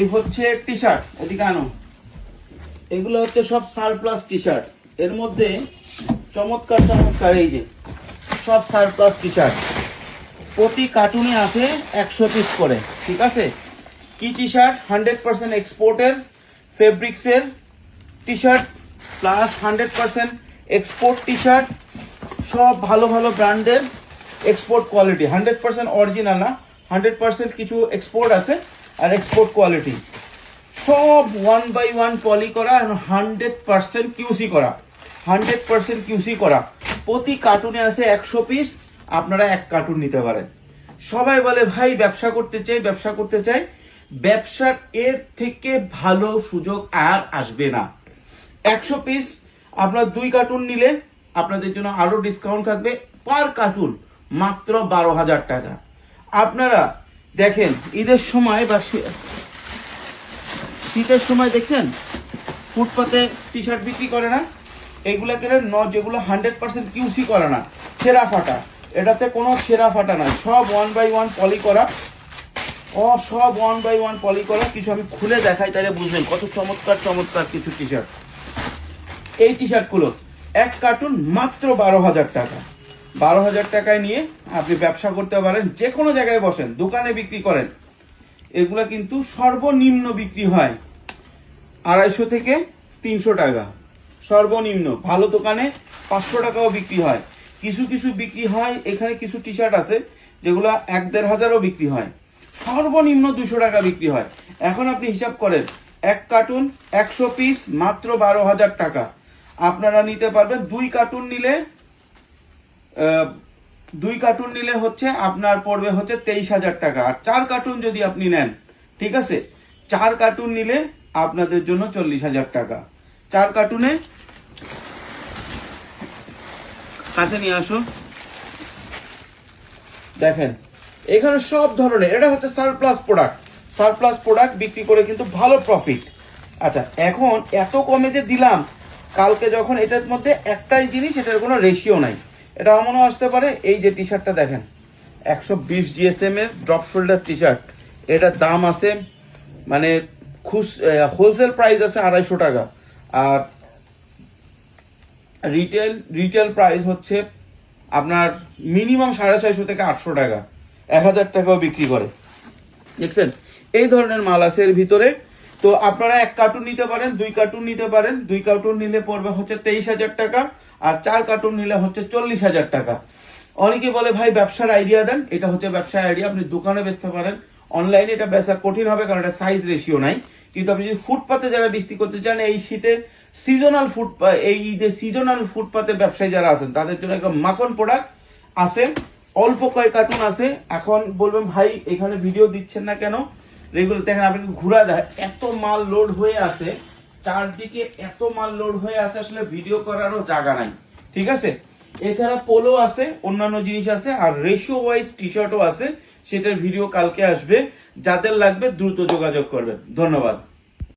এই হচ্ছে T shirt এদিকে আনো। এগুলো হচ্ছে সব সারপ্লাস টি শার্ট এর মধ্যে চমৎকার চমৎকার এই যে, সব সারপ্লাস টি শার্ট প্রতি কার্টুনে আছে একশো পিস করে, ঠিক আছে? কি টি শার্ট হান্ড্রেড পার্সেন্ট এক্সপোর্টের ফেব্রিক্সের T shirt plus hundred percent export T shirt সব ভালো ভালো ব্র্যান্ডের export quality hundred percent original না হান্ড্রেড পার্সেন্ট কিছু এক্সপোর্ট আছে। আর এক্সপোর্ট কোয়ালিটি সব ওয়ান বাই ওয়ান পলি করা হান্ড্রেড পার্সেন্ট কিউসি করা। হান্ড্রেড পার্সেন্ট কিউসি করা। প্রতি কার্টুনে আছে একশো পিস আপনারা এক কার্টুন নিতে পারেন। সবাই বলে, ভাই, ব্যবসা করতে চাই, ব্যবসা করতে চাই। ব্যবসার এর থেকে ভালো সুযোগ আর আসবে না। একশো পিস আপনার দুই কার্টুন নিলে আপনাদের জন্য আরও ডিসকাউন্ট থাকবে। পার কার্টুন মাত্র বারো হাজার টাকা। আপনারা দেখেন, ঈদের সময় বা শীতের সময় দেখছেন, ফুটপাতে টি শার্ট বিক্রি করে না এগুলা কেন ন, যেগুলো হান্ড্রেড পার্সেন্ট কিউসি করে না, ছেঁড়া ফাটা। এটাতে কোনো ছেঁড়া ফাটা নাই সব ওয়ান বাই ওয়ান পলি করা। ও সব ওয়ান বাই ওয়ান পলি করা, কিছু আমি খুলে দেখাই, তাহলে বুঝবেন, কত চমৎকার চমৎকার কিছু টি শার্ট এই টি শার্টগুলো এক কার্টুন মাত্র বারো হাজার টাকা। বারো হাজার টাকায় নিয়ে আপনি ব্যবসা করতে পারেন, যে কোনো জায়গায় বসেন, দোকানে বিক্রি করেন। এগুলা কিন্তু সর্বনিম্ন বিক্রি হয় আড়াইশো থেকে তিনশো টাকা। সর্বনিম্ন, ভালো দোকানে পাঁচশো টাকাও বিক্রি হয়। কিছু কিছু বিক্রি হয়, এখানে কিছু টি শার্ট আছে, যেগুলো এক দেড় হাজারও বিক্রি হয়। সর্বনিম্ন দুশো টাকা বিক্রি হয়। এখন আপনি হিসাব করেন, এক কার্টুন একশো পিস মাত্র বারো হাজার টাকা। আপনারা নিতে পারবেন, দুই কার্টুন নিলে দুই কার্টুন নিলে হচ্ছে আপনার পড়বে হচ্ছে তেইশ হাজার টাকা। আর চার কার্টুন যদি আপনি নেন, ঠিক আছে? চার কার্টুন নিলে আপনাদের জন্য চল্লিশ হাজার টাকা। চার কার্টুনে কাছে নিয়ে আসো দেখেন, এখানে সব ধরনের, এটা হচ্ছে সারপ্লাস প্রোডাক্ট সারপ্লাস প্রোডাক্ট বিক্রি করে কিন্তু ভালো প্রফিট আচ্ছা এখন এত কমে যে দিলাম, কালকে যখন এটার মধ্যে একটাই জিনিস, এটার কোনো রেশিও নাই। এটা এমনও আসতে পারে, এই যে টি শার্টটা দেখেন, একশো বিশ জিএসএম এর ড্রপ শোল্ডার টি শার্ট এটার দাম আছে মানে খুশ হোলসেল প্রাইস আছে আড়াইশো টাকা, আর রিটেল রিটেল প্রাইস হচ্ছে আপনার মিনিমাম সাড়ে ছয়শো থেকে আটশো টাকা, এক হাজার টাকাও বিক্রি করে। দেখছেন? এই ধরনের মাল আছে এর ভিতরে। তো আপনারা এক কার্টুন নিতে পারেন, দুই কার্টুন নিতে পারেন, দুই কার্টুন নিলে পড়বে হচ্ছে তেইশ হাজার টাকা আর চার কার্টুন নিলে হচ্ছে চল্লিশ হাজার টাকা। অনেকে বলে, ভাই, ব্যবসার আইডিয়া দেন। এটা হচ্ছে ব্যবসার আইডিয়া আপনি দোকানে বেচতে পারেন। অনলাইনে এটা বেচা কঠিন হবে, কারণ এটা সাইজ রেশিও নাই। কিন্তু আপনি যদি ফুটপাতে যারা বিক্রি করতে চান, এই শীতে সিজনাল ফুড এই ঈদে সিজনাল ফুটপাতের ব্যবসায়ী যারা আছেন, তাদের জন্য একটা মাখন প্রোডাক্ট আছে। অল্প কয়েক কার্টুন আছে। এখন বলবেন, ভাই, এখানে ভিডিও দিচ্ছেন না কেন? রেগুলার দেখেন, আপনাকে ঘুরা দেয় এত মাল লোড হয়ে আছে। চারদিকে এত মাল লোড হয়ে আছে, আসলে ভিডিও করারও জায়গা নাই। ঠিক আছে? এছাড়া পোলো আছে, অন্যান্য জিনিস আছে, আর রেশিও ওয়াইজ টি শার্টও আছে, সেটার ভিডিও কালকে আসবে। যাদের লাগবে দ্রুত যোগাযোগ করবেন। ধন্যবাদ।